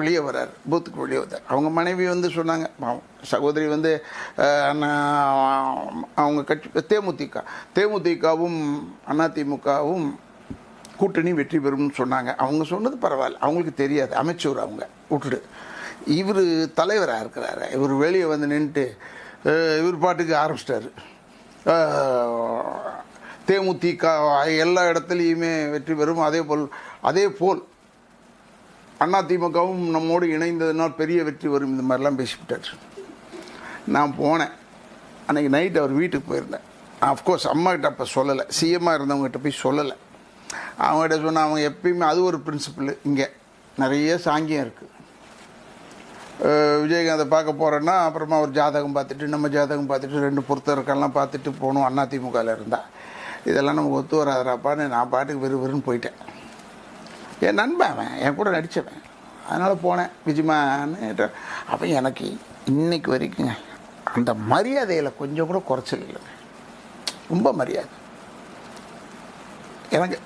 வெளியே வர்றார் பூத்துக்கு வெளியே வந்தார். அவங்க மனைவி வந்து சொன்னாங்க சகோதரி வந்து அவங்க கட்சி தேமுதிக தேமுதிகவும் அதிமுகவும் கூட்டணி வெற்றி பெறும்னு சொன்னாங்க. அவங்க சொன்னது பரவாயில்ல அவங்களுக்கு தெரியாது அமைச்சர் அவங்க விட்டுடு. இவர் தலைவராக இருக்கிறாரு இவர் வெளியே வந்து நின்றுட்டு இவர் பாட்டுக்கு ஆரம்பிச்சிட்டாரு. தேமுதிக எல்லா இடத்துலையுமே வெற்றி பெறும் அதே போல் அதே போல் அண்ணா திமுகவும் நம்மோடு இணைந்ததுனால் பெரிய வெற்றி வரும். இந்த மாதிரிலாம் பேசிவிட்டார். நான் போனேன். அன்றைக்கி நைட் அவர் வீட்டுக்கு போயிருந்தேன். அஃப்கோர்ஸ் அம்மாக்கிட்ட அப்போ சொல்லலை. சிஎம்மாக இருந்தவங்ககிட்ட போய் சொல்லலை. அவங்ககிட்ட சொன்ன அவங்க எப்பயுமே அது ஒரு பிரின்சிபல் இங்கே. நிறைய சாங்கியம் இருக்குது விஜயகாந்தை பார்க்க போகிறேன்னா அப்புறமா ஒரு ஜாதகம் பார்த்துட்டு நம்ம ஜாதகம் பார்த்துட்டு ரெண்டு பொருத்தருக்கெல்லாம் பார்த்துட்டு போகணும். அதிமுகவில் இருந்தால் இதெல்லாம் நமக்கு ஒத்து வராதராப்பான்னு நான் பாட்டுக்கு வெறு வெறுன்னு போயிட்டேன். என் நண்பன் அவன் என் கூட நடித்தவன் அதனால் போனேன். விஜயமான்னு அப்போ எனக்கு இன்னைக்கு வரைக்குங்க அந்த மரியாதையில் கொஞ்சம் கூட குறைச்சல் இல்லைங்க ரொம்ப மரியாதை. எனக்கு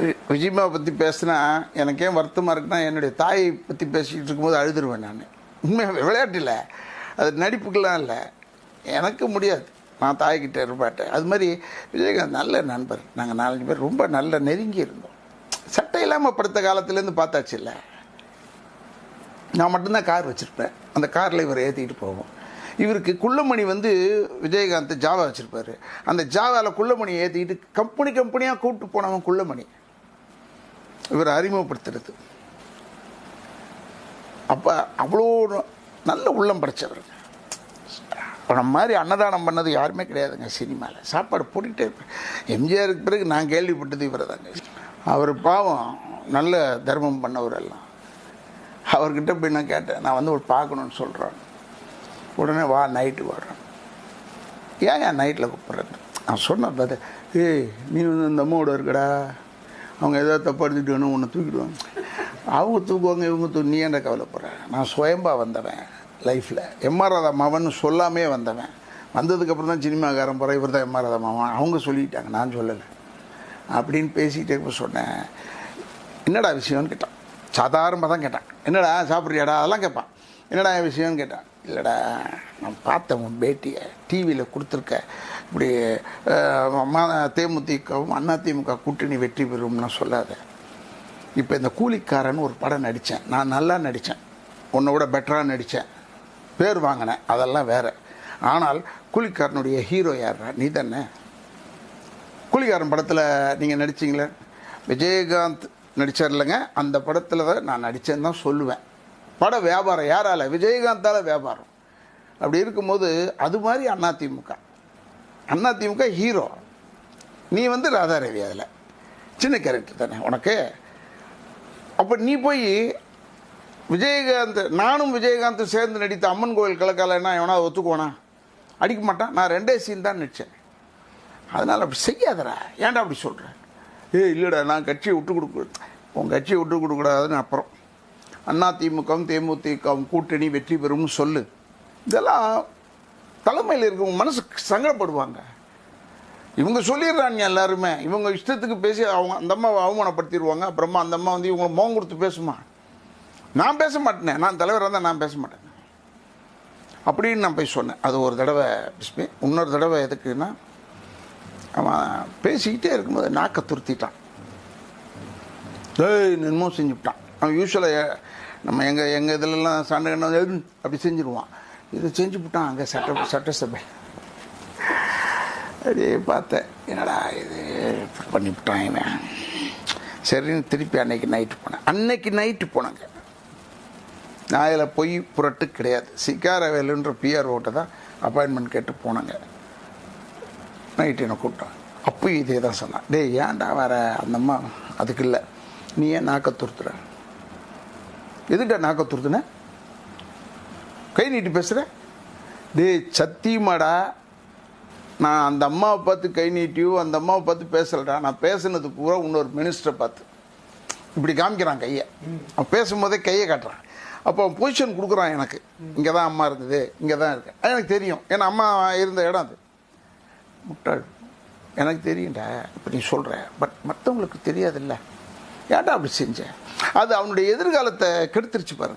வி- பற்றி பேசினா எனக்கே வருத்தமாக இருக்குன்னா என்னுடைய தாயை பற்றி பேசிக்கிட்டு இருக்கும்போது அழுதுருவேன் நான். உண்மையாக விளையாட்டு இல்லை. அது நடிப்புக்கெல்லாம் இல்லை. எனக்கு முடியாது. நான் தாய்கிட்ட இருப்பாட்டேன். அது மாதிரி விஜயகாந்த் நல்ல நண்பர். நாங்கள் நாலஞ்சு பேர் ரொம்ப நல்ல நெருங்கி இருந்தோம் சட்டை இல்லாமல் படுத்த காலத்துலேருந்து பார்த்தாச்சு இல்லை நான் மட்டும்தான் கார் வச்சுருப்பேன். அந்த காரில் இவர் ஏற்றிக்கிட்டு போவோம். இவருக்கு குள்ளமணி வந்து விஜயகாந்த் ஜாவா வச்சுருப்பாரு. அந்த ஜாவாவில் குள்ளமணியை ஏற்றிக்கிட்டு கம்பெனி கம்பெனியாக கூப்பிட்டு போனவன் குள்ளமணி. இவர் அறிமுகப்படுத்துறது. அப்போ அவ்வளோ நல்ல உள்ளம் படைச்சவர் நம்ம மாதிரி அன்னதானம் பண்ணது யாருமே கிடையாதுங்க சினிமாவில் சாப்பாடு போட்டுக்கிட்டே இருப்பேன். எம்ஜிஆருக்கு பிறகு நான் கேள்விப்பட்டது இவரை தாங்க அவர் பாவம் நல்ல தர்மம் பண்ணவர் எல்லாம் அவர்கிட்ட போய் நான் கேட்டேன் நான் வந்து ஒரு பார்க்கணுன்னு சொல்கிறேன் உடனே வா நைட்டு வர்றேன். ஏன் ஏன் நைட்டில் கூப்பிட்றது? நான் சொன்னேன் பார்த்து ஏய் நீ வந்து இந்த அம்மாவோட இருக்கடா. அவங்க ஏதாவது தப்பு அடிச்சுட்டு உன்னை தூக்கிடுவாங்க. அவங்க தூக்குவாங்க இவங்க தூ நீ என்ன கவலைப்படுற? நான் சுயம்பா வந்தவன் லைஃப்பில் எம்ஆர் ராதா மாவன் சொல்லாமே வந்தவன். வந்ததுக்கப்புறம் தான் சினிமாக்காரன் போகிற இவர் தான் எம்ஆர் ராதா மாவன் அவங்க சொல்லிட்டாங்க நான் சொல்லலை. அப்படின்னு பேசிக்கிட்டே இப்போ சொன்னேன். என்னடா விஷயம்னு கேட்டான். சாதாரணமாக தான் கேட்டான். என்னடா சாப்பிட்றியாடா? அதெல்லாம் கேட்பான். என்னடா விஷயம்னு கேட்டான். இல்லைடா நான் பார்த்தேன் உன் பேட்டியை டிவியில் கொடுத்துருக்க. இப்படி தேமுதிகவும் அண்ணா திமுக கூட்டணி வெற்றி பெறும்னு சொல்லாத. இப்போ இந்த கூலிக்காரன் ஒரு படம் நடித்தேன் நான் நல்லா நடித்தேன் உன்னை விட பெட்டராக நடித்தேன் பேர் வாங்கினேன். அதெல்லாம் வேறு. ஆனால் கூலிக்காரனுடைய ஹீரோ யார்ரா நீ தானே. கூலிகாரன் படத்தில் நீங்கள் நடிச்சிங்களே? விஜயகாந்த் நடித்தார் இல்லைங்க. அந்த படத்தில் தான் நான் நடித்தேன்னு தான் சொல்லுவேன். பட வியாபாரம் யாரால? விஜயகாந்தால் வியாபாரம். அப்படி இருக்கும்போது அது மாதிரி அதிமுக. அதிமுக ஹீரோ. நீ வந்து ராதாரவி அதில். சின்ன கேரக்டர் தானே உனக்கு. அப்போ நீ போய் விஜயகாந்த் நானும் விஜயகாந்த் சேர்ந்து நடித்த அம்மன் கோயில் கலக்காலன்னா எவனா ஒத்துக்குவானா? அடிக்க மாட்டான். நான் ரெண்டே சீன் தான் நடித்தேன் அதனால் அப்படி செய்யாதடா. ஏன்டா அப்படி சொல்கிற ஏய் இல்லைடா நான் கட்சியை விட்டு கொடுக்க உன் கட்சியை விட்டு கொடுக்கூடாதுன்னு அப்புறம். அண்ணா திமுகவும் தேமுதிகவும் கூட்டணி வெற்றி பெறும்னு சொல்லு. இதெல்லாம் தலைமையில் இருக்கவங்க மனசு சங்கடப்படுவாங்க. இவங்க சொல்லிடுறாங்க எல்லாருமே. இவங்க இஷ்டத்துக்கு பேசி அவங்க அந்த அம்மாவை அவமானப்படுத்திடுவாங்க. அப்புறமா அந்த அம்மா வந்து இவங்களை மோகம் கொடுத்து பேசுமா? நான் பேச மாட்டேனே. நான் தலைவராக இருந்தால் நான் பேச மாட்டேன். அப்படின்னு நான் போய் சொன்னேன். அது ஒரு தடவை பிஸ்மி இன்னொரு தடவை எதுக்குன்னா அவன் பேசிக்கிட்டே இருக்கும்போது நாக்கை துருத்திட்டான். ஏய் என்னமோ செஞ்சுவிட்டான் அவன் யூஸ்வலாக நம்ம எங்கள் எங்கள் இதிலெல்லாம் சண்டை கண்ண அப்படி செஞ்சுருவான். இதை செஞ்சு விட்டான் அங்கே சட்ட சட்டசபை. அப்படியே பார்த்தேன் என்னடா இது பண்ணிவிட்டான் இவன். சரின்னு திருப்பி அன்னைக்கு நைட்டு போனேன். அன்னைக்கு நைட்டு போனேங்க. நான் இதில் பொய் புரட்டு கிடையாது. சிக்காரவேலுன்ற பிஆர் ஓட்டை தான் அப்பாயின்மெண்ட் கேட்டு போனேங்க. நைட்டு என்னை கூப்பிட்டான் அப்பயும் இதே தான் சொன்னான் டேய் ஏன்டா வர? அந்த அம்மா அதுக்கு இல்லை. நீ ஏன் நாக்க துருத்துற? எதுக்கா நாக்க துருத்துன? கை நீட்டி பேசுகிற டேய் சத்தியமாடா. நான் அந்த அம்மாவை பார்த்து கை நீட்டியோ அந்த அம்மாவை பார்த்து பேசலடா. நான் பேசுனது பூரா இன்னொரு மினிஸ்டரை பார்த்து. இப்படி காமிக்கிறான் கையை. அவன் பேசும்போதே கையை காட்டுறான். அப்போ அவன் பொசிஷன் கொடுக்குறான் எனக்கு. இங்கே தான் அம்மா இருந்தது. இங்கே தான் இருக்கு எனக்கு தெரியும். ஏன்னா அம்மா இருந்த இடம் அது. முட்டாள். எனக்கு தெரியும்டா இப்போ நீ சொல்கிற பட் மற்றவங்களுக்கு தெரியாதுல்ல. ஏன்டா அப்படி செஞ்சேன் அது அவனுடைய எதிர்காலத்தை கெடுத்துருச்சு பாருங்க.